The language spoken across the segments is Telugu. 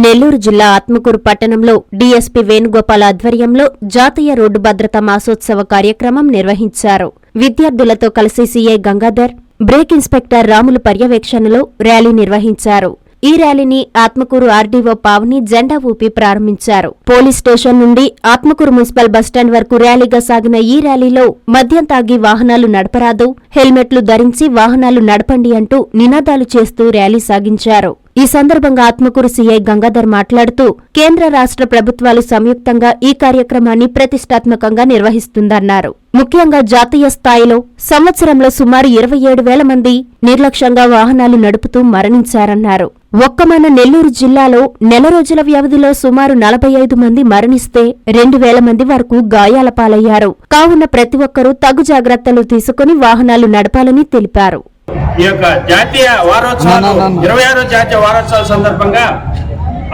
నెల్లూరు జిల్లా ఆత్మకూరు పట్టణంలో డీఎస్పీ వేణుగోపాల్ ఆధ్వర్యంలో జాతీయ రోడ్డు భద్రతా మాసోత్సవ కార్యక్రమం నిర్వహించారు. విద్యార్థులతో కలిసి CI Gangadhar brake inspector Ramulu పర్యవేక్షణలో ర్యాలీ నిర్వహించారు. ఈ ర్యాలీని ఆత్మకూరు ఆర్డీఓ పావని జెండా ఊపి ప్రారంభించారు. పోలీస్ స్టేషన్ నుండి ఆత్మకూరు మున్సిపల్ బస్టాండ్ వరకు ర్యాలీగా సాగిన ఈ ర్యాలీలో మద్యం తాగి వాహనాలు నడపరాదు హెల్మెట్లు ధరించి వాహనాలు నడపండి అంటూ నినాదాలు చేస్తూ ర్యాలీ సాగించారు. ఈ సందర్భంగా ఆత్మకూరు సీఐ గంగాధర్ మాట్లాడుతూ కేంద్ర రాష్ట్ర ప్రభుత్వాలు సంయుక్తంగా ఈ కార్యక్రమాన్ని ప్రతిష్టాత్మకంగా నిర్వహిస్తుందన్నారు. ముఖ్యంగా జాతీయ స్థాయిలో సంవత్సరంలో సుమారు ఇరవై ఏడు వేల మంది నిర్లక్ష్యంగా వాహనాలు నడుపుతూ మరణించారన్నారు. ఒక్క మన నెల్లూరు జిల్లాలో నెల రోజుల వ్యవధిలో సుమారు నలభై ఐదు మంది మరణిస్తే రెండు వేల మంది వరకు గాయాల పాలయ్యారు. కావున ప్రతి ఒక్కరూ తగు జాగ్రత్తలు తీసుకుని వాహనాలు నడపాలని తెలిపారు. ఈ యొక్క జాతీయ వారోత్సవాలు. ఇరవై ఆరో జాతీయ వారోత్సవాల సందర్భంగా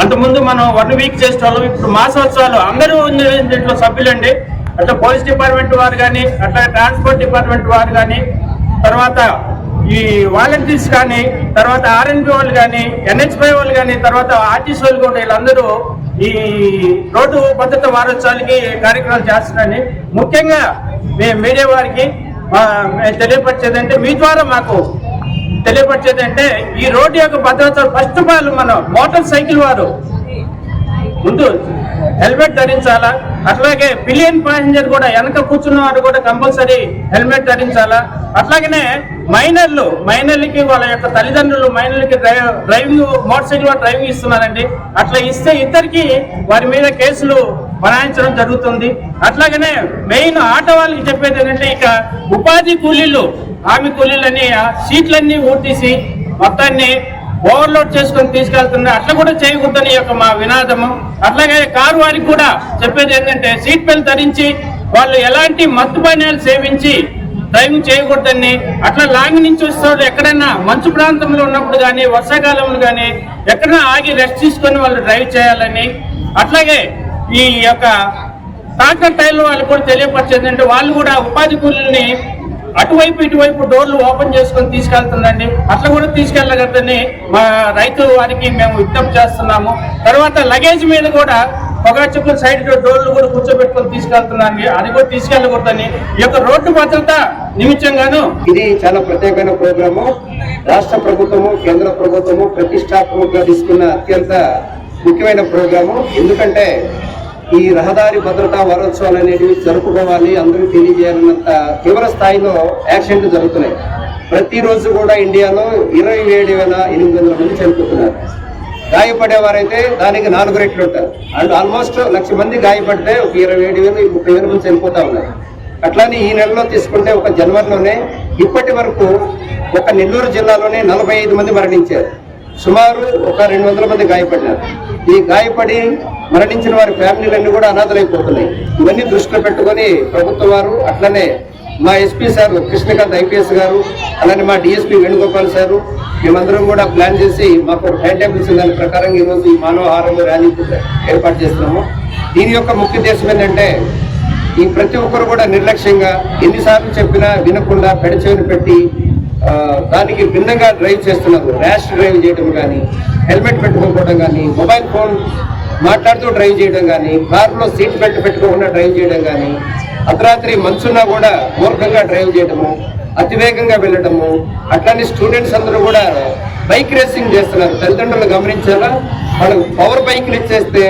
అంతకుముందు మనం వన్ వీక్ చేసేవాళ్ళం ఇప్పుడు మాసోత్సవాలు అందరూ దీంట్లో సభ్యులండి అట్లా పోలీస్ డిపార్ట్మెంట్ వారు కానీ అట్లా ట్రాన్స్పోర్ట్ డిపార్ట్మెంట్ వారు కానీ తర్వాత ఈ వాలంటీర్స్ కానీ తర్వాత ఆర్ఎన్బి వాళ్ళు కానీ ఎన్హెచ్పై వాళ్ళు కానీ తర్వాత ఆర్టీసీ వాళ్ళు కూడా వీళ్ళందరూ ఈ రోడ్డు భద్రత వారోత్సవాలకి కార్యక్రమాలు చేస్తున్నారని ముఖ్యంగా మేము మీడియా వారికి తెలియపరిచేదంటే మేము అంటే మీ ద్వారా మాకు తెలియపరిచేదంటే ఈ రోడ్డు యొక్క భద్రత ఫస్ట్ ఆఫ్ ఆల్ మన మోటార్ సైకిల్ వారు ముందు హెల్మెట్ ధరించాలా? అట్లాగే పిలియన్ ప్యాసింజర్ కూడా వెనక కూర్చున్న వారు కూడా కంపల్సరీ హెల్మెట్ ధరించాలా? అట్లాగనే మైనర్లు మైనర్లకి వాళ్ళ యొక్క తల్లిదండ్రులు మైనర్లకి డ్రైవ్ డ్రైవింగ్ మోటార్ సైకిల్ వారు డ్రైవింగ్ ఇస్తున్నారండి. అట్లా ఇస్తే ఇద్దరికి వారి మీద కేసులు బనాయించడం జరుగుతుంది. అట్లాగనే మెయిన్ ఆట వాళ్ళకి చెప్పేది ఏంటంటే ఇక ఉపాధి కూలీలు హామీ కూలీలని ఆ సీట్లన్నీ ఊర్తీసి మొత్తాన్ని ఓవర్లోడ్ చేసుకొని తీసుకెళ్తున్నా. అట్లా కూడా చేయకూడదని యొక్క మా వినాదము. అట్లాగే కారు వారికి కూడా చెప్పేది ఏంటంటే సీట్ బెల్ట్ ధరించి వాళ్ళు ఎలాంటి మత్తు పానీయాలు సేవించి డ్రైవింగ్ చేయకూడదని అట్లా లాంగ్ నుంచి వస్తారు ఎక్కడైనా మంచు ప్రాంతంలో ఉన్నప్పుడు కానీ వర్షాకాలంలో కానీ ఎక్కడైనా ఆగి రెస్ట్ తీసుకొని వాళ్ళు డ్రైవ్ చేయాలని అట్లాగే ఈ యొక్క ట్రాక్టర్ టైర్లు వాళ్ళు కూడా తెలియపరిచేది అంటే వాళ్ళు కూడా ఉపాధి కూలీని అటువైపు ఇటువైపు డోర్లు ఓపెన్ చేసుకొని తీసుకెళ్తుందండి. అట్లా కూడా తీసుకెళ్ళగద్దని మా రైతు వారికి మేము విజ్ఞప్తి చేస్తున్నాము. తర్వాత లగేజ్ మీద కూడా పొగాచుకుల సైడ్ డోర్లు కూడా కూర్చోబెట్టుకొని తీసుకెళ్తున్నాను అది కూడా తీసుకెళ్ళకూడదని ఈ యొక్క రోడ్డు భద్రత నిమిత్తంగాను ఇది చాలా ప్రత్యేకమైన ప్రోగ్రాము. రాష్ట్ర ప్రభుత్వము కేంద్ర ప్రభుత్వము ప్రతిష్టాత్మకంగా తీసుకున్న అత్యంత ముఖ్యమైన ప్రోగ్రాము. ఎందుకంటే ఈ రహదారి భద్రతా వారోత్సవాలు అనేటివి జరుపుకోవాలి. అందరికీ తెలియజేయాలన్నంత తీవ్ర స్థాయిలో యాక్సిడెంట్లు జరుగుతున్నాయి. ప్రతిరోజు కూడా ఇండియాలో ఇరవై ఏడు వేల ఎనిమిది వందల మంది చనిపోతున్నారు. గాయపడేవారైతే దానికి నాలుగు రెట్లు ఉంటారు. అండ్ ఆల్మోస్ట్ లక్ష మంది గాయపడితే ఒక ఇరవై ఏడు వేలు ముప్పై వేల మంది చనిపోతూ ఉన్నారు. అట్లానే ఈ నెలలో తీసుకుంటే ఒక జనవరిలోనే ఇప్పటి వరకు ఒక నెల్లూరు జిల్లాలోనే నలభై ఐదు మంది మరణించారు. సుమారు ఒక రెండు వందల మంది గాయపడినారు ఈ గాయపడి మరణించిన వారి ఫ్యామిలీలన్నీ కూడా అనాథలైపోతున్నాయి. ఇవన్నీ దృష్టిలో పెట్టుకొని ప్రభుత్వం వారు అట్లనే మా ఎస్పీ సార్ కృష్ణకాంత్ ఐపీఎస్ గారు అలానే మా డిఎస్పీ వేణుగోపాల్ సారు మేమందరం కూడా ప్లాన్ చేసి మాకు ఒక టైం టేబుల్స్ దాని ప్రకారం ఈరోజు ఈ మానవహారంలో ర్యాలీ ఏర్పాటు చేస్తున్నాము. దీని యొక్క ముఖ్య ఉద్దేశం ఏంటంటే ఈ ప్రతి ఒక్కరు కూడా నిర్లక్ష్యంగా ఎన్నిసార్లు చెప్పినా వినకుండా పెడచేవిని పెట్టి దానికి భిన్నంగా డ్రైవ్ చేస్తున్నారు. ర్యాష్ డ్రైవ్ చేయడం కానీ హెల్మెట్ పెట్టుకోకపోవడం కానీ మొబైల్ ఫోన్ మాట్లాడుతూ డ్రైవ్ చేయడం కానీ కారులో సీట్ బెల్ట్ పెట్టుకోకుండా డ్రైవ్ చేయడం కానీ అర్ధరాత్రి మంచున్నా కూడా మూర్ఖంగా డ్రైవ్ చేయడము అతివేగంగా వెళ్ళడము అట్లానే స్టూడెంట్స్ అందరూ కూడా బైక్ రేసింగ్ చేస్తున్నారు. తల్లిదండ్రులు గమనించాలా వాళ్ళు పవర్ బైక్లు ఇచ్చేస్తే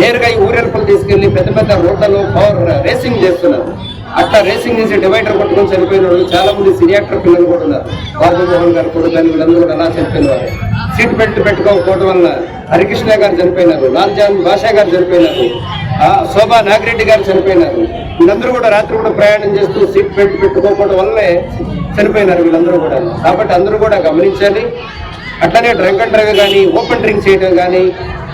నేరుగా ఈ ఊరెల్పలు తీసుకెళ్ళి పెద్ద పెద్ద రోడ్లలో పవర్ రేసింగ్ చేస్తున్నారు. అట్లా రేసింగ్ చేసి డివైడర్ పట్టుకొని చనిపోయిన వాళ్ళు చాలా మంది సిరియాక్టర్ పిల్లలు కూడా ఉన్నారు. బాబుమోహన్ గారు కూడా కానీ వీళ్ళందరూ కూడా అలా చనిపోయిన వారు సీట్ బెల్ట్ పెట్టుకోకపోవడం వల్ల హరికృష్ణ గారు చనిపోయినారు లాల్జాన్ బాషా గారు చనిపోయినారు ఆ, శోభా నాగిరెడ్డి గారు చనిపోయినారు. వీళ్ళందరూ కూడా రాత్రి కూడా ప్రయాణం చేస్తూ సీట్ బెల్ట్ పెట్టుకోకపోవడం వల్లే చనిపోయినారు వీళ్ళందరూ కూడా. కాబట్టి అందరూ కూడా గమనించాలి. అట్లనే డ్రంక్ అండ్ డ్రైవ్ కానీ ఓపెన్ డ్రింక్ చేయడం కానీ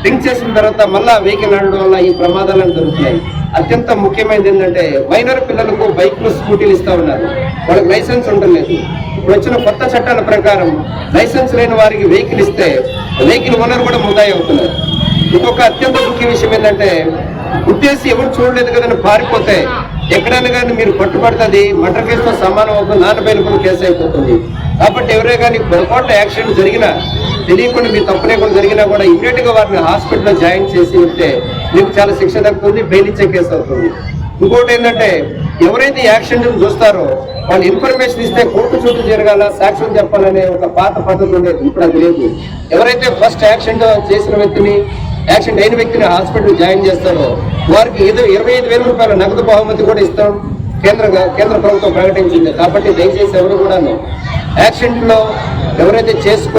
డ్రింక్ చేసిన తర్వాత మళ్ళా వెహికల్ నడవడం వల్ల ఈ ప్రమాదాలు జరుగుతున్నాయి. అత్యంత ముఖ్యమైనది ఏంటంటే మైనర్ పిల్లలకు బైక్లు స్కూటీలు ఇస్తా ఉన్నారు. వాళ్ళకి లైసెన్స్ ఉండలేదు. ఇప్పుడు వచ్చిన కొత్త చట్టాల ప్రకారం లైసెన్స్ లేని వారికి వెహికల్ ఇస్తే వెహికల్ ఓనర్ కూడా ముదాయి అవుతున్నారు. ఇంకొక అత్యంత ముఖ్య విషయం ఏంటంటే ఉద్దేశం ఎవరు చూడలేదు కదని పారిపోతే ఎక్కడైనా కానీ మీరు పట్టుబడుతుంది మటర్ కేసుతో సమానం అవుతుంది నాన్న కూడా కేసు అయిపోతుంది. కాబట్టి ఎవరే కానీ పొరపాటు యాక్సిడెంట్ జరిగినా తెలియకుండా మీ తప్పు లేకుండా జరిగినా కూడా ఇమ్మీడియట్గా వారిని హాస్పిటల్లో జాయిన్ చేసి ఉంటే మీకు చాలా శిక్ష తగ్గుతుంది బెయిల్ ఇచ్చే కేసు అవుతుంది. ఇంకోటి ఏంటంటే ఎవరైతే యాక్సిడెంట్ చూస్తారో వాళ్ళు ఇన్ఫర్మేషన్ ఇస్తే కోర్టు చుట్టూ జరగాల సాక్ష్యం చెప్పాలనే ఒక పాత పద్ధతి ఉండేది ఇప్పుడు అది లేదు. ఎవరైతే ఫస్ట్ యాక్సిడెంట్ చేసిన వ్యక్తిని యాక్సిడెంట్ అయిన వ్యక్తిని హాస్పిటల్ జాయిన్ చేస్తారో వారికి ఏదో ఇరవై ఐదు వేల రూపాయల నగదు బహుమతి కూడా ఇస్తాం కేంద్ర కేంద్ర ప్రభుత్వం ప్రకటించింది. కాబట్టి దయచేసి ఎవరు కూడాను యాక్సిడెంట్లో ఎవరైతే చేసుకో